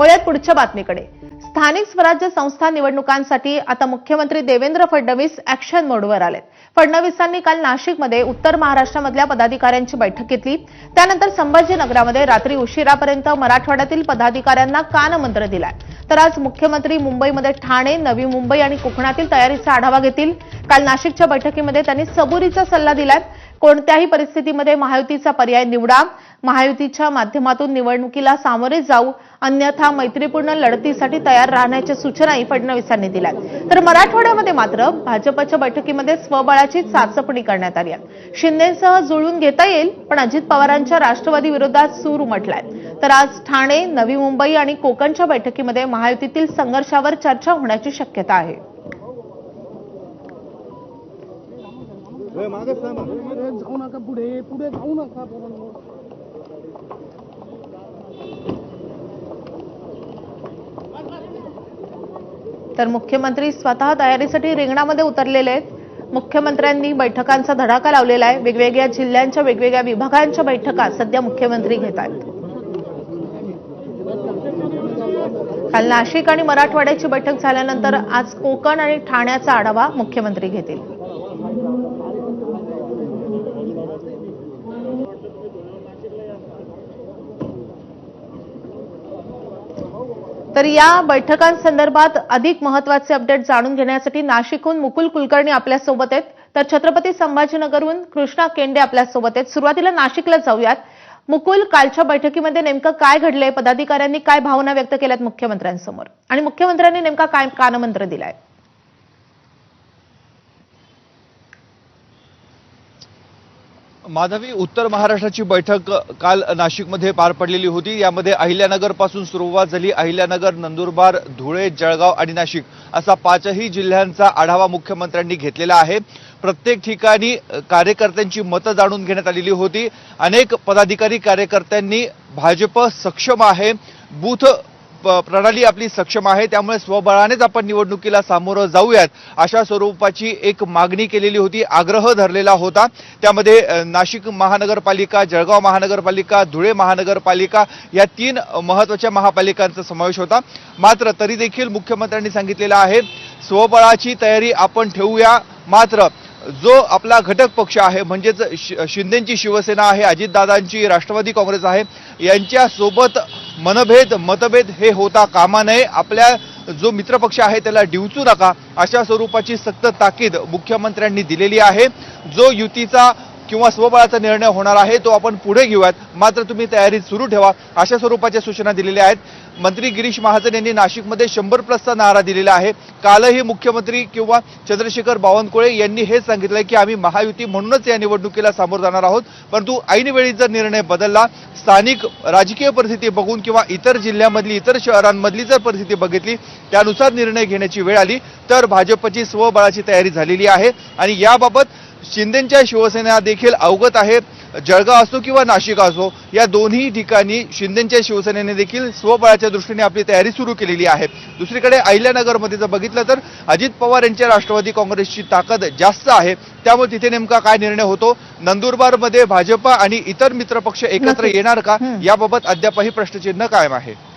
वळूयात पुढच्या बातमीकडे. स्थानिक स्वराज्य संस्था निवडणुकांसाठी आता मुख्यमंत्री देवेंद्र फडणवीस ऍक्शन मोडवर आलेत. फडणवीसांनी काल नाशिकमध्ये उत्तर महाराष्ट्रामधल्या पदाधिकाऱ्यांची बैठक घेतली. त्यानंतर संभाजीनगरामध्ये रात्री उशिरापर्यंत मराठवाड्यातील पदाधिकाऱ्यांना कानमंत्र दिलाय. तर आज मुख्यमंत्री मुंबईमध्ये ठाणे नवी मुंबई आणि कोकणातील तयारीचा आढावा घेतील. काल नाशिकच्या बैठकीमध्ये त्यांनी सबुरीचा सल्ला दिलाय. कोणत्याही परिस्थितीमध्ये महायुतीचा पर्याय निवडा. महायुतीच्या माध्यमातून निवडणुकीला सामोरे जाऊ. अन्यथा मैत्रीपूर्ण लढतीसाठी तयार राहण्याच्या सूचनाही फडणवीसांनी दिल्या तर मराठवाड्यामध्ये मात्र भाजपच्या बैठकीमध्ये स्वबळाची चाचपणी करण्यात आली आहे. शिंदेसह जुळून घेता येईल पण अजित पवारांच्या राष्ट्रवादी विरोधात सूर उमटलाय. तर आज ठाणे नवी मुंबई आणि कोकणच्या बैठकीमध्ये महायुतीतील संघर्षावर चर्चा होण्याची शक्यता आहे. जाऊ नका पुढे. पुढे जाऊ नका. तर मुख्यमंत्री स्वतः तयारीसाठी रिंगणामध्ये उतरलेले आहेत. मुख्यमंत्र्यांनी बैठकांचा धडाका लावलेला आहे. वेगवेगळ्या जिल्ह्यांच्या वेगवेगळ्या विभागांच्या बैठका सध्या मुख्यमंत्री घेत आहेत. काल नाशिक आणि मराठवाड्याची बैठक झाल्यानंतर आज कोकण आणि ठाण्याचा आढावा मुख्यमंत्री घेतील. तर या बैठकांसंदर्भात अधिक महत्त्वाचे अपडेट जाणून घेण्यासाठी नाशिकहून मुकुल कुलकर्णी आपल्यासोबत आहेत. तर छत्रपती संभाजीनगरहून कृष्णा केंडे आपल्यासोबत आहेत. सुरुवातीला नाशिकला जाऊयात. मुकुल कालच्या बैठकीमध्ये नेमकं काय घडलंय? पदाधिकाऱ्यांनी काय भावना व्यक्त केल्यात मुख्यमंत्र्यांसमोर? आणि मुख्यमंत्र्यांनी नेमका काय कानमंत्र दिलाय? माधवी उत्तर महाराष्ट्राची बैठक काल नाशिकमध्ये पार पडलेली होती. यामध्ये अहिल्यानगरपासून सुरुवात झाली. अहिल्यानगर नंदुरबार धुळे जळगाव आणि नाशिक असा पाचही जिल्ह्यांचा आढावा मुख्यमंत्र्यांनी घेतलेला आहे. प्रत्येक ठिकाणी कार्यकर्त्यांची मतं जाणून घेण्यात आलेली होती. अनेक पदाधिकारी कार्यकर्त्यांनी भाजप सक्षम आहे. बूथ प्रणाली आपली सक्षम आहे त्यामुळे स्वबळानेच आपण निवडणुकीला सामोरं जाऊयात अशा स्वरूपाची एक मागणी केलेली होती आग्रह धरलेला होता. त्यामध्ये नाशिक महानगरपालिका जळगाव महानगरपालिका धुळे महानगरपालिका या तीन महत्त्वाच्या महापालिकांचा समावेश होता. मात्र तरी देखील मुख्यमंत्र्यांनी सांगितलेलं आहे स्वबळाची तयारी आपण ठेवूया. मात्र जो आपला घटक पक्ष आहे म्हणजेच शि- शिंदेची शिवसेना आहे अजितदादांची राष्ट्रवादी काँग्रेस आहे यांच्यासोबत मनभेद मतभेद हे होता कामा नये. आपल्या जो मित्रपक्ष आहे त्याला डिवचू नका. अशा स्वरूपाची सक्त ताकीद मुख्यमंत्र्यांनी दिलेली आहे. जो युतीचा किंवा स्वबळाचा निर्णय होणार आहे तो आपण पुढे घेऊयात. मात्र तुम्ही तयारी सुरू ठेवा अशा स्वरूपाच्या सूचना दिलेल्या आहेत. मंत्री गिरीश महाजन यांनी नाशिकमध्ये शंभर प्लसचा नारा दिलेला आहे. कालही मुख्यमंत्री किंवा चंद्रशेखर बावनकुळे यांनी हे सांगितलं की आम्ही महायुती म्हणूनच या निवडणुकीला सामोरं जाणार आहोत. परंतु ऐनवेळी जर निर्णय बदलला स्थानिक राजकीय परिस्थिती बघून किंवा इतर जिल्ह्यामधली इतर शहरांमधली जर परिस्थिती बघितली त्यानुसार निर्णय घेण्याची वेळ आली तर भाजपची स्वबळाची तयारी झालेली आहे. आणि याबाबत शिंदेच्या शिवसेना देखील अवगत आहे जळगाव असो किंवा नाशिक असो या दोन्ही ठिकाणी शिंदेच्या शिवसेनेने देखील स्वबळाच्या दृष्टीने आपली तयारी सुरू केलेली आहे. दुसरीकडे अहिल्यानगरमध्ये जर बघितलं तर अजित पवार यांच्या राष्ट्रवादी काँग्रेसची ताकद जास्त आहे. त्यामुळे तिथे नेमका काय निर्णय होतो? नंदुरबारमध्ये भाजप आणि इतर मित्रपक्ष एकत्र. येणार का? हं. याबाबत अद्यापही प्रश्नचिन्ह कायम आहे.